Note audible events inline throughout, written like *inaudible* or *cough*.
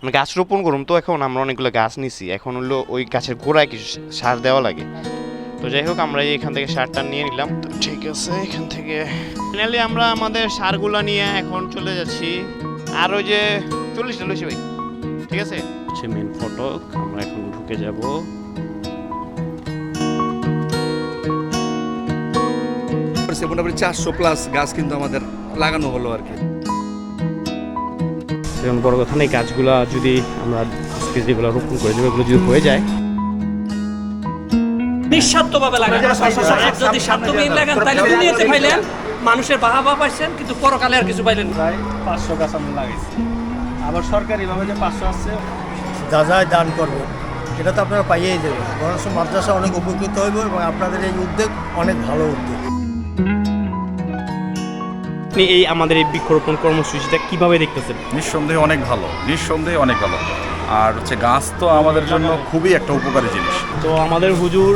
মানে গাছ রোপণ করুম তো এখন আমরা অনেকগুলো গাছ নিছি। এখন হলো ওই গাছের গোড়ায় কিছু সার দেওয়া লাগে। তো যাই হোক আমরা এই এখান থেকে সারটা নিয়ে নিলাম। তো ঠিক আছে এখান থেকে। ফাইনালি আমরা আমাদের সারগুলো নিয়ে এখন চলে যাচ্ছি। আর ওই যে চল্লিশটা লইছি ভাই। ঠিক আছে? হচ্ছে মেন ফটক আমরা এখন ঢুকে যাব। মোটামুটি চারশো প্লাস গাছ কিন্তু আমাদের লাগানো হলো আর কি। সেরকম বড় কথা নেই। গাছগুলো যদি আমরা আজকে যেগুলো রোপণ করে দেবো এগুলো যদি হয়ে যায়। নিঃস্বার্থভাবে লাগান। যদি স্বার্থবিহীন লাগান তাহলে দুনিয়াতে পাইলেন মানুষের বাহবা পাইছেন কিন্তু পরকালে আর কিছু পাইলেন প্রায় পাঁচশো গাছ আমরা লাগাইছি আবার সরকারিভাবে যে পাঁচশো আসছে যা যা দান করবে এটা তো আপনারা পাইয়েই দেবেন। বরঞ্চ মাদ্রাসা অনেক উপকৃত হইব এবং আপনাদের এই উদ্যোগ অনেক ভালো উদ্যোগ। আপনি এই আমাদের এই বৃক্ষরোপণ কর্মসূচিটা কীভাবে দেখতেছেন? নিঃসন্দেহে অনেক ভালো নিঃসন্দেহে অনেক ভালো। আর হচ্ছে গাছ তো আমাদের জন্য খুবই একটা উপকারী জিনিস। তো আমাদের হুজুর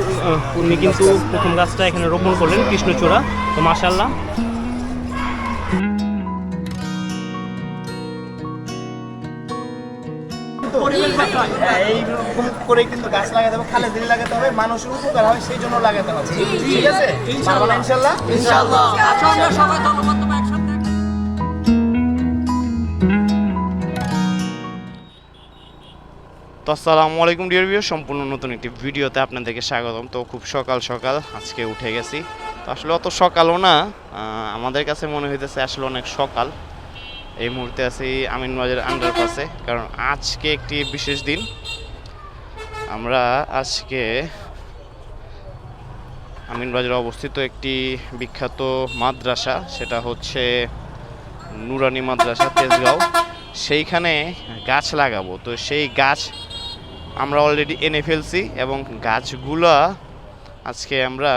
উনি কিন্তু প্রথম গাছটা এখানে রোপণ করলেন কৃষ্ণচূড়া। তো মাশাল্লাহ এইরকম করে কিন্তু গাছ লাগাতে হবে খালে দিলে লাগাতে হবে মানুষের উপকার হয় সেই জন্য লাগাতে হবে ঠিক আছে ইনশাল্লাহ ইনশাল্লাহ আসসালামু আলাইকুম, ডিয়ার ভিউ সম্পূর্ণ নতুন একটি ভিডিওতে আপনাদেরকে স্বাগতম। তো খুব সকাল সকাল আজকে উঠে গেছি। তো আসলে অত সকালও না। আমাদের কাছে মনে হইতেছে আসলে অনেক সকাল। এই মুহূর্তে আছি আমিনবাজার আন্ডারপাসে কারণ আজকে একটি বিশেষ দিন। আমরা আজকে আমিনবাজারে অবস্থিত একটি বিখ্যাত মাদ্রাসা। সেটা হচ্ছে নুরানি মাদ্রাসা, তেজগাঁও। সেইখানে গাছ লাগাবো। তো সেই গাছ আমরা অলরেডি এনে ফেলছি এবং গাছগুলা আজকে আমরা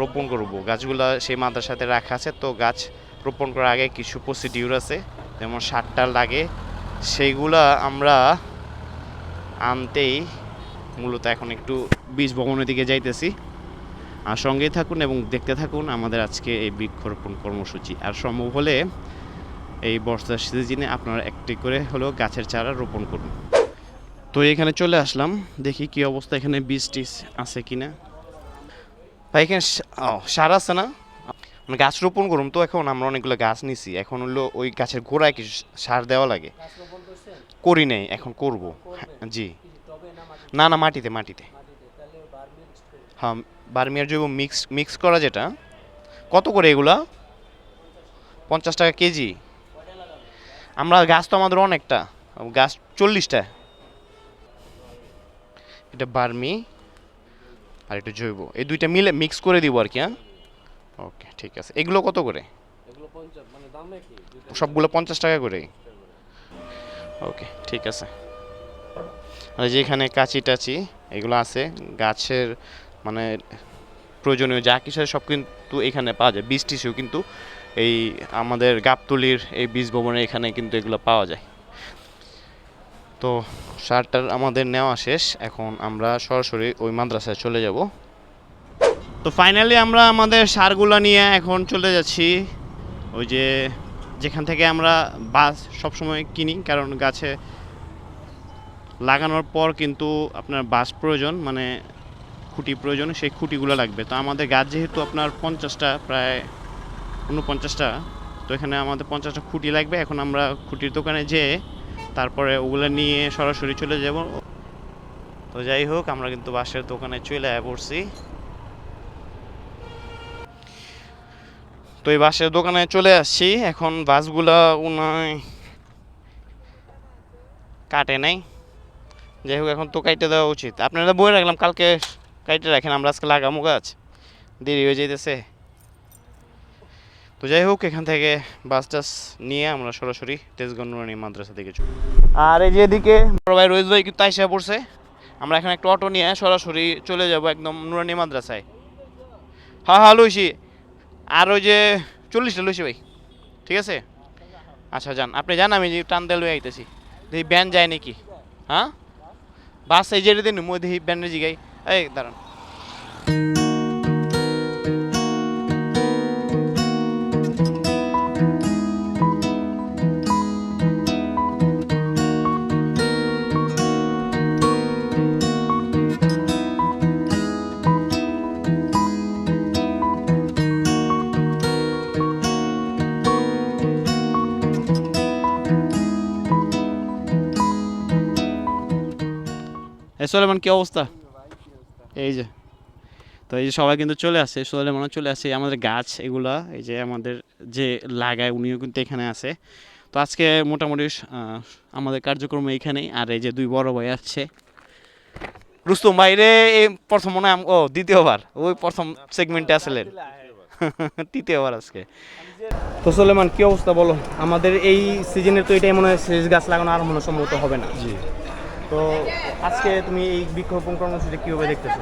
রোপণ করব। গাছগুলা সেই মাদার সাথে রাখা আছে, তো গাছ রোপণ করার আগে কিছু প্রসিডিউর আছে, যেমন সারটা লাগে, সেইগুলা আমরা আনতেই মূলত এখন একটু বীজ ভবনের দিকে যাইতেছি। আর সঙ্গেই থাকুন এবং দেখতে থাকুন আমাদের আজকে এই বৃক্ষরোপণ কর্মসূচি। আর সম্ভব হলে এই বর্ষার সিজনে আপনারা একটি করে হলেও গাছের চারা রোপণ করুন। তো এখানে চলে আসলাম, দেখি কি অবস্থা এখানে বীজ টিজ আছে কি না ভাই, এখানে সার আছে না? মানে গাছ রোপণ করুন তো এখন, আমরা অনেকগুলো গাছ নিছি। এখন হলো ওই গাছের গোড়ায় কিছু সার দেওয়া লাগে। করি নাই, এখন করব। জি। না না, মাটিতে মাটিতে। হ্যাঁ বার্মিয়ার জৈব মিক্স মিক্স করা যেটা। কত করে এগুলা? পঞ্চাশ টাকা কেজি। আমরা, গাছ তো আমাদের অনেকটা। গাছ চল্লিশটা। এটা বার্মি আর এটা জৈব। এই দুইটা মিলে মিক্স করে দিব আর কি হ্যাঁ? ওকে ঠিক আছে। এগুলো কত করে? সবগুলো পঞ্চাশ টাকা করে ওকে ঠিক আছে। আর যেখানে কাঁচি টাচি এগুলো আছে। গাছের মানে প্রয়োজনীয় যা কিছু সব কিন্তু এখানে পাওয়া যায়। বীজ টিস্যু কিন্তু এই আমাদের গাবতলির এই বীজ ভবনে এখানে কিন্তু এগুলো পাওয়া যায়। তো সারটার আমাদের নেওয়া শেষ। এখন আমরা সরাসরি ওই মাদ্রাসায় চলে যাব। তো ফাইনালি আমরা আমাদের সারগুলো নিয়ে এখন চলে যাচ্ছি। ওই যে যেখান থেকে আমরা বাস সবসময় কিনি, কারণ গাছে লাগানোর পর কিন্তু আপনার বাস প্রয়োজন মানে খুঁটি প্রয়োজন, সেই খুঁটিগুলো লাগবে। তো আমাদের গাছ যেহেতু আপনার পঞ্চাশটা, প্রায় উনপঞ্চাশটা তো এখানে আমাদের পঞ্চাশটা খুঁটি লাগবে। এখন আমরা খুঁটির দোকানে যেয়ে তারপরে ওগুলো নিয়ে সরাসরি চলে যাব। তো যাই হোক, আমরা কিন্তু বাসের দোকানে চলে পড়ছি। তো এই বাসের দোকানে চলে আসছি। এখন বাসগুলা উনায় কাটে নাই। যাই হোক, এখন তো কাইটে দেওয়া উচিত। আপনারা বই রাখলাম, কালকে কাইটে রাখেন, আমরা আজকে লাগামো গাছ দেরি হয়ে যাইতেছে। তো যাই হোক এখান থেকে বাস টাস নিয়ে আমরা সরাসরি তেজগঞ্জ নুরানি মাদ্রাসা দিকে চলি। আর এই যে এদিকে বড় ভাই রোহিত ভাই কিন্তু আইসা পড়ছে। আমরা এখন একটা অটো নিয়ে সরাসরি চলে যাব একদম নুরানি মাদ্রাসায়। হ্যাঁ হ্যাঁ লইছি। আর ওই যে চল্লিশটা লইছি ভাই। ঠিক আছে? আচ্ছা যান। আপনি যান আমি যে টান দিয়ে আইতেছি। দেখি ব্যান যায় নাকি? হ্যাঁ? বাস এই যে দিন মই দেখি ব্যানের জিগাই। এই দাঁড়ান। সোলেমান, কি অবস্থা? এই যে। তো এই যে সবাই কিন্তু চলে আসে, সোলেমানও চলে আসে আমাদের গাছ এগুলা, এই যে আমাদের যে লাগায় উনিও কিন্তু এখানে আছে। তো আজকে মোটামুটি আমাদের কার্যক্রম এইখানেই, আর এই যে দুই বড় ভাই আসছে। রুস্তম ভাই রে এই প্রথম মনে ও, দ্বিতীয়বার, ওই প্রথম সেগমেন্টে আসলেন। *laughs* তৃতীয়বার আজকে। তো সোলেমান, কি অবস্থা বলো? আমাদের এই সিজনের তো এটাই মনে হয় শেষ গাছ লাগানো আর মনে সম্ভবত হবে না। জি। তো আজকে তুমি এই বৃক্ষরোপণ কর্মসূচি কীভাবে দেখতেছো?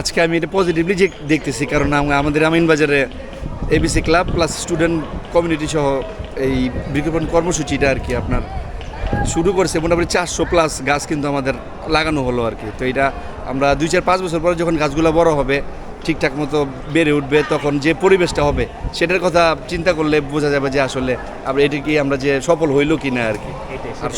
আজকে আমি এটা পজিটিভলি দেখতেছি কারণ আমাদের আমিন বাজারে ABC club plus student community সহ এই বৃক্ষরোপণ কর্মসূচিটা আর কি আপনার শুরু করেছে। মোটামুটি চারশো প্লাস গাছ কিন্তু আমাদের লাগানো হলো আর কি। তো এটা আমরা দুই চার পাঁচ বছর পরে যখন গাছগুলো বড় হবে ঠিকঠাক মতো বেড়ে উঠবে তখন যে পরিবেশটা হবে সেটার কথা চিন্তা করলে বোঝা যাবে যে আসলে আমরা এটা কি আমরা যে সফল হইল কি। না আর কি আর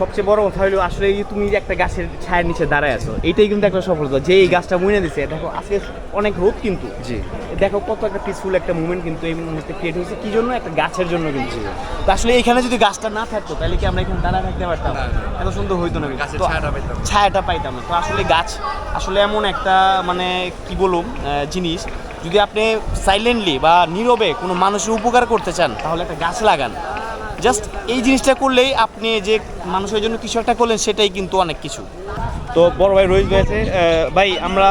সবচেয়ে বড় কথা হলো আসলে তুমি যে একটা গাছের ছায়ের নিচে দাঁড়ায় আছো এটাই কিন্তু একটা সফলতা। যে এই গাছটা মুইনে দিছে দেখো আজকে অনেক রোদ কিন্তু। জি। দেখো কত একটা পিসফুল একটা মুভমেন্ট কিন্তু এই মুহূর্তে ক্রিয়েট হয়েছে কি জন্য? একটা গাছের জন্য কিন্তু। তো আসলে এখানে যদি গাছটা না থাকতো তাহলে কি আমরা এখানে দাঁড়া থাকতে পারতাম? এত সুন্দর হইতো না। গাছের ছায়াটা পাইতাম। ছায়াটা পাইতাম না। তো আসলে গাছ আসলে এমন একটা মানে কি বলুম জিনিস। যদি আপনি সাইলেন্টলি বা নীরবে কোনো মানুষের উপকার করতে চান তাহলে একটা গাছ লাগান। জাস্ট এই জিনিসটা করলেই আপনি যে মানুষের জন্য কিছু একটা করলেন সেটাই কিন্তু অনেক কিছু। তো বড় ভাই রোহিত ভাই আছে ভাই আমরা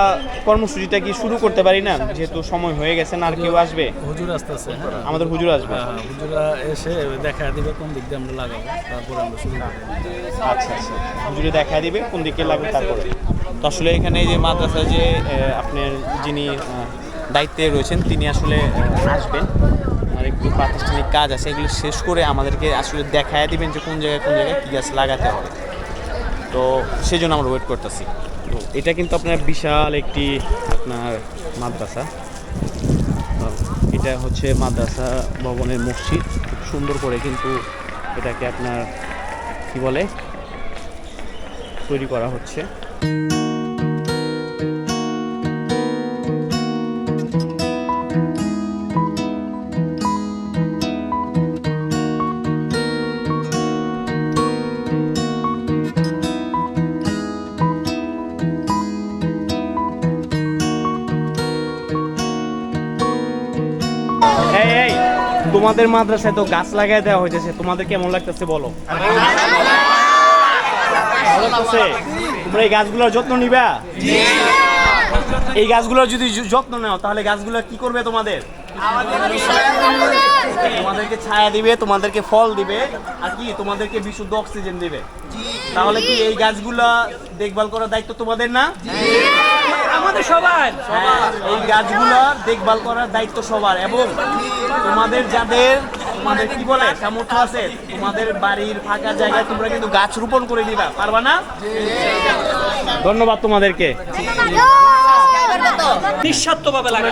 কর্মসূচিটা কি শুরু করতে পারি না? যেহেতু সময় হয়ে গেছে না আর কেউ আসবে? হুজুর আসতেছে হ্যাঁ। আমাদের হুজুর আসবে। হ্যাঁ, হুজুরা এসে দেখা দিবে কোন দিক দিয়ে আমরা লাগাবো তারপরে আমরা শুরু করব। আচ্ছা আচ্ছা হুজুরে দেখা দিবে কোন দিকে লাগবে তারপরে। তো আসলে এখানে এই যে মাদ্রাসা যে আপনার যিনি দায়িত্বে রয়েছেন তিনি আসলে আসবেন। একটু প্রাতিষ্ঠানিক কাজ আছে, এগুলো শেষ করে আমাদেরকে আসলে দেখায় দিবেন যে কোন জায়গায় কোন জায়গায় কী গাছ লাগাতে হবে। তো সেই জন্য আমরা ওয়েট করতেছি। তো এটা কিন্তু আপনার বিশাল একটি আপনার মাদ্রাসা। এটা হচ্ছে মাদ্রাসা ভবনের মসজিদ। খুব সুন্দর করে কিন্তু এটাকে আপনার কি বলে? তৈরি করা হচ্ছে। তোমাদের মাদ্রাসায় তো গাছ লাগাই দেওয়া হয়েছে তোমাদের কেমন লাগতেছে বলো? তোমরা এই গাছগুলোর যত্ন নিবা? এই গাছগুলোর যদি যত্ন নাও, তাহলে গাছগুলো কি করবে তোমাদের? তোমাদেরকে ছায়া দিবে, তোমাদেরকে ফল দিবে, আর কি? তোমাদেরকে বিশুদ্ধ অক্সিজেন দিবে। তাহলে কি এই গাছগুলা দেখভাল করার দায়িত্ব তোমাদের না? আমাদের সবাই হ্যাঁ, এই গাছগুলোর দেখভাল করার দায়িত্ব সবার। এবং তোমাদের যাদের তোমাদের কি বলে সামর্থ্য আছে তোমাদের বাড়ির ফাঁকা জায়গায় তোমরা কিন্তু গাছ রোপণ করে দিবা পারবা না? ধন্যবাদ তোমাদেরকে। নিঃস্বার্থভাবে লাগান।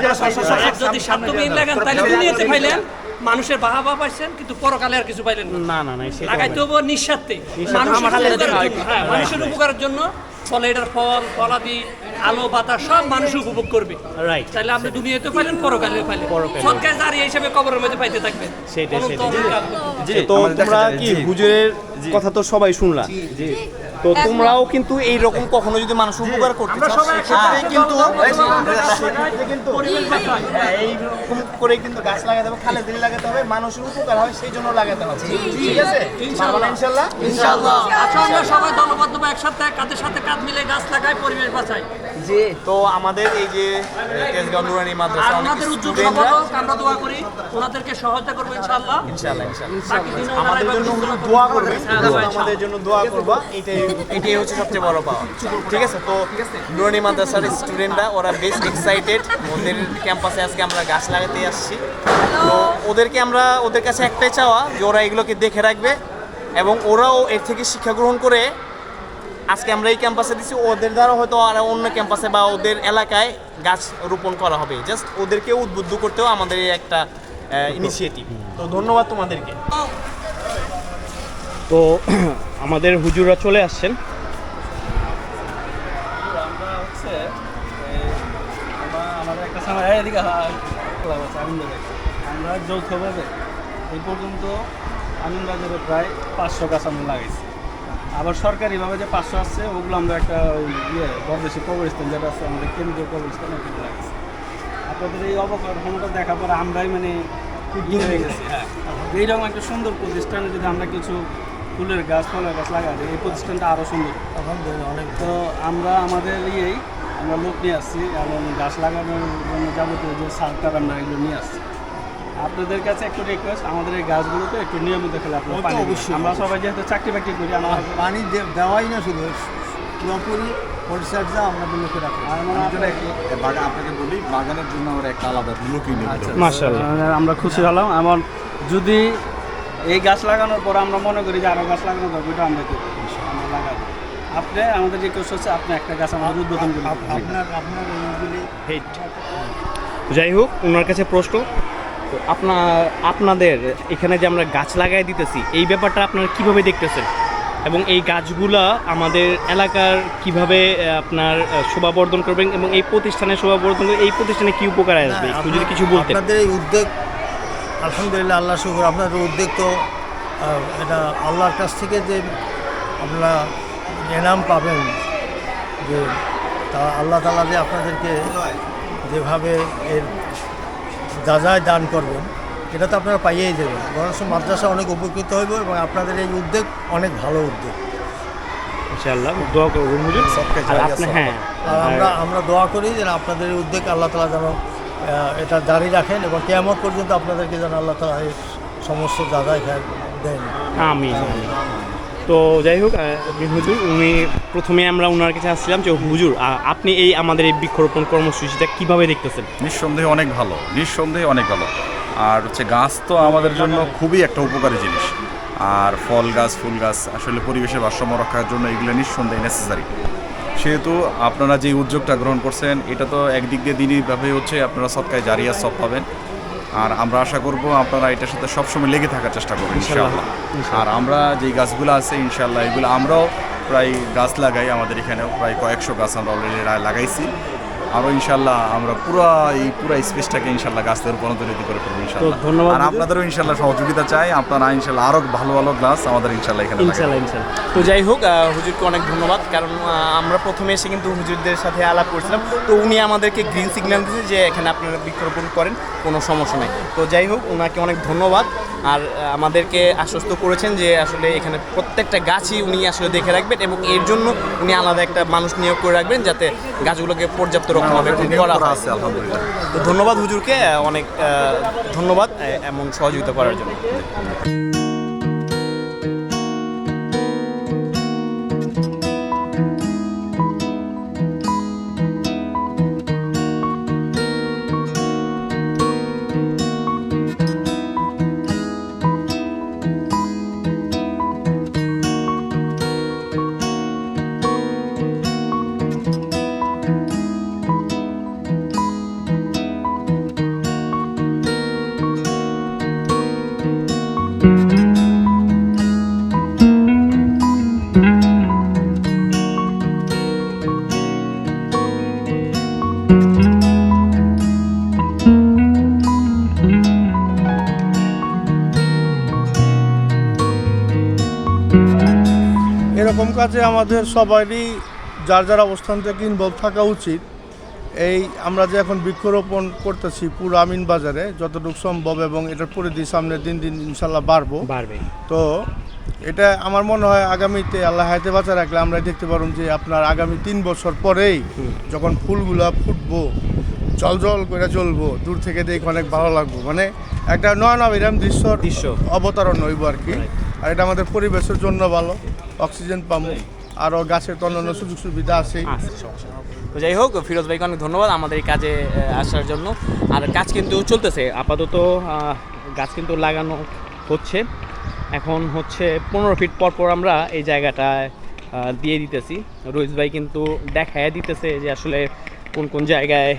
এক যদি স্বার্থবিহীন লাগান তাহলে দুনিয়াতে পাইলেন। মানুষের বাহবা পাইছেন কিন্তু পরকালে আর কিছু পাইলেন না না না লাগাইতে হবে। নিঃস্বার্থে। মানুষের উপকারের জন্য, হ্যাঁ, মানুষের উপকারের জন্য ফলে এটার ফল ফলাদি আলো বাতাস সব মানুষ উপভোগ করবে। Right. তাহলে আপনি দুনিয়াতে পাইলেন পরকালে পাইলেন। পরকালে। সৎকার জারিয়া হিসেবে কবরের মধ্যে পাইতে থাকবেন। সেটাই, অনন্ত সেটাই। তো তোমরা কি হুজুরের কথা তো সবাই শুনলা? তো তোমরাও কিন্তু এই রকম কখনো যদি মানুষ উপকার করতে চাও সেক্ষেত্রে কিন্তু হ্যাঁ, এইরকম করে কিন্তু গাছ লাগাতে হবে খালে দিলে লাগাতে হবে মানুষের উপকার হয় সেই জন্য লাগাতে হবে। ঠিক আছে? ইনশাল্লাহ। আচ্ছা আমরা সবাই দলবদ্ধভাবে একসাথে কাঁধের সাথে কাঁধ মিলে গাছ লাগাই পরিবেশ বাঁচাই। তো আমাদের এই যে তেজগাঁও নুরানি মাদ্রাসা আমরা দোয়া করি ওনাদেরকে সহায়তা করব ইনশাআল্লাহ। ইনশাআল্লাহ ইনশাআল্লাহ। আমাদের জন্য দোয়া করবে হ্যাঁ, আমাদের জন্য দোয়া করবা এটাই এটাই হচ্ছে সবচেয়ে বড় পাওয়া। ঠিক আছে তো নুরানি মাদ্রাসার স্টুডেন্টরা ওরা বেশ এক্সাইটেড ওদের ক্যাম্পাসে আজকে আমরা গাছ লাগাতে আসছি। তো ওদেরকে আমরা ওদের কাছে একটাই চাওয়া যে ওরা এগুলোকে দেখে রাখবে এবং ওরাও এর থেকে শিক্ষা গ্রহণ করে আজকে আমরা এই ক্যাম্পাসে দিচ্ছি ওদের দ্বারা হয়তো আর অন্য ক্যাম্পাসে বা ওদের এলাকায় গাছ রোপণ করা হবে। জাস্ট ওদেরকে উদ্বুদ্ধ করতেও আমাদের এই একটা ইনিশিয়েটিভ তো ধন্যবাদ তোমাদেরকে। তো *clears throat* আমাদের হুজুররা চলে আসছেন। আমরা হচ্ছে আমরা- আমাদের একটা সময় এদিকে ক্লাব আছে আমিনবাজারে আমরা যৌথভাবে এই পর্যন্ত আমিনবাজারে প্রায় পাঁচশো গাছ আমরা লাগাইছি। আবার সরকারিভাবে যে পাঁচশো আসছে ওগুলো আমরা একটা ওই ইয়ে বরদেশি কবরস্থান যেটা আছে আমাদের কেন্দ্রীয় কবরস্থান ওখানে রাখছি। আপনাদের এই অবকাঠামোটা দেখার পরে আমরাই মানে হয়ে গেছি। হ্যাঁ। এইরকম একটা সুন্দর প্রতিষ্ঠানে যদি আমরা কিছু ফুলের গাছ ফলের গাছ লাগাই দিই, এই প্রতিষ্ঠানটা আরও সুন্দর। অনেক তো আমরা আমাদের ইয়েই আমরা লোক নিয়ে আসছি এবং গাছ লাগানোর জন্য যাবতীয় যে সারটার আমরা এগুলো নিয়ে আসছি। আপনাদের কাছে একটু রিকোয়েস্ট আমাদের এই গাছগুলোতে একটু নিয়মিত খেলে আপনার পানি। অবশ্যই। আমরা সবাই যেহেতু চাকরি বাকরি করি আমরা পানি দে- দেওয়াই না শুধু পুরোপুরি পরিচর্যা আমাদের লোকে রাখে আর মানে আপনাকে বলি বাগানের জন্য আমরা একটা আলাদা লোকই নেই মাশাআল্লাহ আমরা খুশি হলাম এমন যদি এই গাছ লাগানোর পর আমরা মনে করি যে আরও গাছ লাগানো দরকার ওইটা আমরা কি করব? আমরা লাগাবো আপনি আমাদের রিকোয়েস্ট হচ্ছে আপনি একটা গাছ আমাদের উদ্বোধন করে দিন। আপনার আপনার এইগুলি যাই হোক ওনার কাছে প্রশ্ন তো আপনার আপনাদের এখানে যে আমরা গাছ লাগাই দিতেছি এই ব্যাপারটা আপনারা কীভাবে দেখতেছেন? এবং এই গাছগুলা আমাদের এলাকার কীভাবে আপনার শোভাবর্ধন করবেন এবং এই প্রতিষ্ঠানের শোভাবর্ধন এই প্রতিষ্ঠানে কি উপকার আসবে? একটু যদি কিছু বলতেন। আপনাদের এই উদ্যোগ আলহামদুলিল্লাহ আল্লাহ শুকুর আপনাদের উদ্যোগ তো এটা আল্লাহর কাছ থেকে যে আপনারা এনাম পাবেন যে তা আল্লাহ তালা যে আপনাদেরকে যেভাবে এর যা যা দান করবেন এটা তো আপনারা পাইয়েই দেবেন। বরঞ্চ মাদ্রাসা অনেক উপকৃত হইব এবং আপনাদের এই উদ্যোগ অনেক ভালো উদ্যোগ। ইনশাআল্লাহ দোয়া করবেন হ্যাঁ আর আমরা আমরা দোয়া করি যেন আপনাদের এই উদ্যোগ আল্লাহ তালা যেন এটা জারি রাখেন এবং কেমন পর্যন্ত আপনাদেরকে যেন আল্লাহ তালা এই সমস্ত জায়গায় দেন। আমি তো যাই হোক হুজুর, উনি প্রথমে আমরা ওনার কাছে আসছিলাম যে, হুজুর আপনি এই আমাদের এই বৃক্ষরোপণ কর্মসূচিটা কীভাবে দেখতেছেন? নিঃসন্দেহে অনেক ভালো, নিঃসন্দেহে অনেক ভালো। আর হচ্ছে গাছ তো আমাদের জন্য খুবই একটা উপকারী জিনিস। আর ফল গাছ, ফুল গাছ, আসলে পরিবেশের ভারসাম্য রক্ষার জন্য এগুলো নিঃসন্দেহে নেসেসারি সেহেতু আপনারা যে উদ্যোগটা গ্রহণ করছেন, এটা তো একদিক দিয়ে দিনইভাবে হচ্ছে আপনারা সৎকায় জারিয়া সব পাবেন। আর আমরা আশা করব আপনারা এটার সাথে সবসময় লেগে থাকার চেষ্টা করবেন ইনশাআল্লাহ আর আমরা যে গাছগুলো আছে ইনশাআল্লাহ এগুলো আমরাও প্রায় গাছ লাগাই আমাদের এখানেও প্রায় কয়েকশো গাছ আমরা অলরেডি লাগাইছি। আরও ইনশাল্লাহ আমরা পুরো এই পুরো স্পেসটাকে ইনশাল্লাহ গাছের রূপান্তরিত করে ফেলব ইনশাল্লাহ। ধন্যবাদ। আর আপনাদেরও ইনশাল্লাহ সহযোগিতা চাই। আপনারা ইনশাল্লাহ আরও ভালো ভালো গাছ আমাদের ইনশাল্লাহ এখানে ইনশাল্লাহ ইনশাল্লাহ। তো যাই হোক হুজুরকে অনেক ধন্যবাদ। কারণ আমরা প্রথমে এসে কিন্তু হুজুরদের সাথে আলাপ করছিলাম। তো উনি আমাদেরকে গ্রিন সিগন্যাল দিয়েছে যে এখানে আপনারা বৃক্ষরোপণ করেন কোনো সমস্যা নেই। তো যাই হোক ওনাকে অনেক ধন্যবাদ। আর আমাদেরকে আশ্বস্ত করেছেন যে আসলে এখানে প্রত্যেকটা গাছই উনি আসলে দেখে রাখবেন এবং এর জন্য উনি আলাদা একটা মানুষ নিয়োগ করে রাখবেন যাতে গাছগুলোকে পর্যাপ্ত রক্ষণাবেক্ষণ করা করা আছে আলহামদুলিল্লাহ। তো ধন্যবাদ হুজুরকে অনেক ধন্যবাদ এমন সহযোগিতা করার জন্য। কাজে আমাদের সবারই যার যার অবস্থান থেকে ইনভলভ থাকা উচিত। এই আমরা যে এখন বৃক্ষরোপণ করতেছি পুরো আমিন বাজারে যতটুকু সম্ভব এবং এটার পরিধি সামনে দিন দিন ইনশাল্লাহ বাড়বো। বাড়বে। তো এটা আমার মনে হয় আগামীতে আল্লাহ হায়াতে বাঁচা রাখলে আমরা দেখতে পারুন যে আপনার আগামী তিন বছর পরেই যখন ফুলগুলা ফুটবো জল জল করে জ্বলবো দূর থেকে দেখে অনেক ভালো লাগবো। মানে একটা নয় নয় দৃশ্য দৃশ্য। অবতারণ হইব আর কি। আর এটা আমাদের পরিবেশের জন্য ভালো। অক্সিজেন পাবো আরও গাছের তো অন্যান্য সুযোগ সুবিধা আছে। আচ্ছা, নেই। তো যাই হোক ফিরোজ ভাইকে অনেক ধন্যবাদ আমাদের এই কাজে আসার জন্য। আর কাজ কিন্তু চলতেছে। আপাতত গাছ কিন্তু লাগানো হচ্ছে। এখন হচ্ছে পনেরো ফিট পর পর আমরা এই জায়গাটায় দিয়ে দিতেছি। রোহিত ভাই কিন্তু দেখায় দিতেছে যে আসলে কোন কোন জায়গায়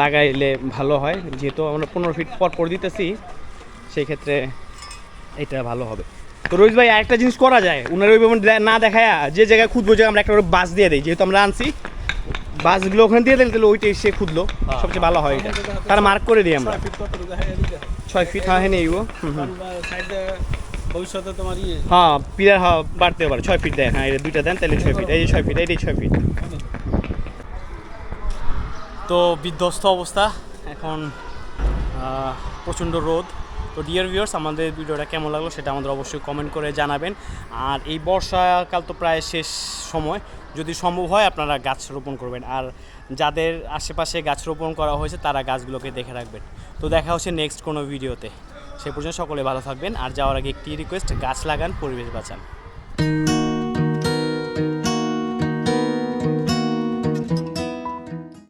লাগাইলে ভালো হয়। যেহেতু আমরা পনেরো ফিট পর পর দিতেছি সেই ক্ষেত্রে এটা ভালো হবে। তো রোহিত ভাই আরেকটা জিনিস করা যায়। উনার ওইভাবে না দেখায় যে জায়গায় খুঁজবো যে আমরা একটা করে বাস দিয়ে দিই। যেহেতু আমরা আনছি বাসগুলো ওখানে দিয়ে দিলে তাহলে ওইটাই সে খুঁজলো সবচেয়ে ভালো হয় এটা। তারা মার্ক করে দিই আমরা। হ্যাঁ ছয় ফিট হ্যাঁ হ্যাঁ নেই ও হুম হুম। সাইডে ভবিষ্যতে তোমার ইয়ে। হ্যাঁ পিলার হ্যাঁ বাড়তে পারে। ছয় ফিট দেয় হ্যাঁ এটা দুইটা দেন তাহলে ছয় ফিট এই যে ছয় ফিট এইটাই ছয় ফিট তো বিধ্বস্ত অবস্থা। এখন প্রচণ্ড রোদ। তো ডিয়ার ভিউয়ার্স আমাদের ভিডিওটা কেমন লাগল সেটা আমাদের অবশ্যই কমেন্ট করে জানাবেন। আর এই বর্ষাকাল তো প্রায় শেষ সময়, যদি সম্ভব হয় আপনারা গাছ রোপণ করবেন। আর যাদের আশেপাশে গাছ রোপণ করা হয়েছে, তারা গাছগুলোকে দেখে রাখবেন। তো দেখা হচ্ছে নেক্সট কোনো ভিডিওতে। সে পর্যন্ত সকলে ভালো থাকবেন। আর যাওয়ার আগে একটি রিকোয়েস্ট গাছ লাগান, পরিবেশ বাঁচান।